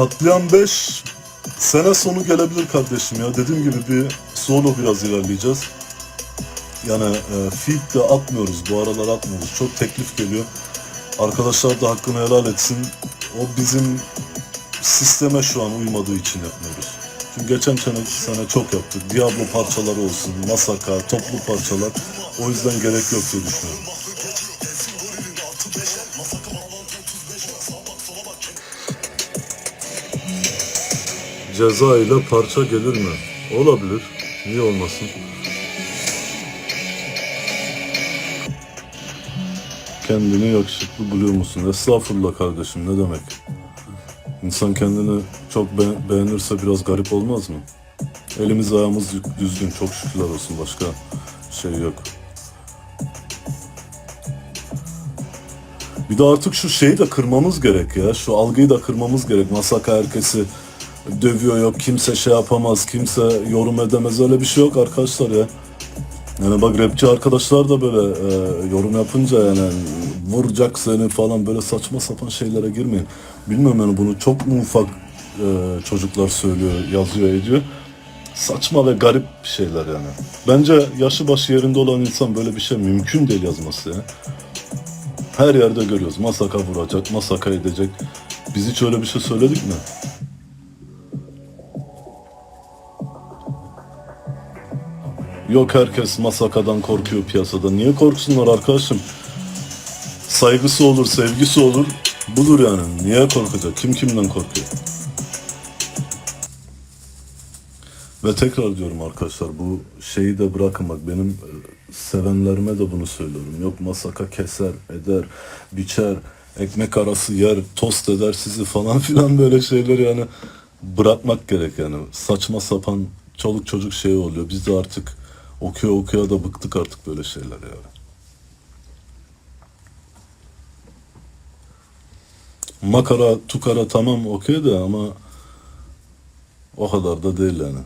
Katliam 5 sene sonu gelebilir kardeşim ya. Dediğim gibi bir solo biraz ilerleyeceğiz. Yani e, feed de atmıyoruz. Bu aralar atmıyoruz. Çok teklif geliyor. Arkadaşlar da hakkını helal etsin. O bizim sisteme şu an uymadığı için yapmıyoruz. Çünkü geçen sene, sene çok yaptık. Diablo parçaları olsun, Masaka, toplu parçalar. O yüzden gerek yok diye düşünüyorum. Ceza ile parça gelir mi? Olabilir. Niye olmasın? Kendini yakışıklı buluyor musun? Estağfurullah kardeşim ne demek? İnsan kendini çok be- beğenirse biraz garip olmaz mı? Elimiz ayağımız düzgün çok şükürler olsun başka şey yok. Bir de artık şu şeyi de kırmamız gerek ya. Şu algıyı da kırmamız gerek. Masaka herkesi dövüyor yok. Kimse şey yapamaz. Kimse yorum edemez. Öyle bir şey yok arkadaşlar ya. Yani bak rapçi arkadaşlar da böyle e, yorum yapınca yani vuracak seni falan böyle saçma sapan şeylere girmeyin. Bilmiyorum yani bunu çok mu ufak e, çocuklar söylüyor, yazıyor, ediyor. Saçma ve garip şeyler yani. Bence yaşı başı yerinde olan insan böyle bir şey mümkün değil yazması ya. Her yerde görüyoruz. Masaka vuracak, masaka edecek. Biz hiç öyle bir şey söyledik mi? Yok herkes masakadan korkuyor piyasada. Niye korksunlar arkadaşım? Saygısı olur, sevgisi olur. Budur yani. Niye korkacak? Kim kimden korkuyor? Ve tekrar diyorum arkadaşlar bu şeyi de bırakın bak benim e, sevenlerime de bunu söylüyorum. Yok masaka keser, eder, biçer, ekmek arası yer, tost eder sizi falan filan böyle şeyler yani bırakmak gerek yani. Saçma sapan çoluk çocuk şey oluyor. Biz de artık okuya okuya da bıktık artık böyle şeyler yani. Makara, tukara tamam okey de ama o kadar da değil yani.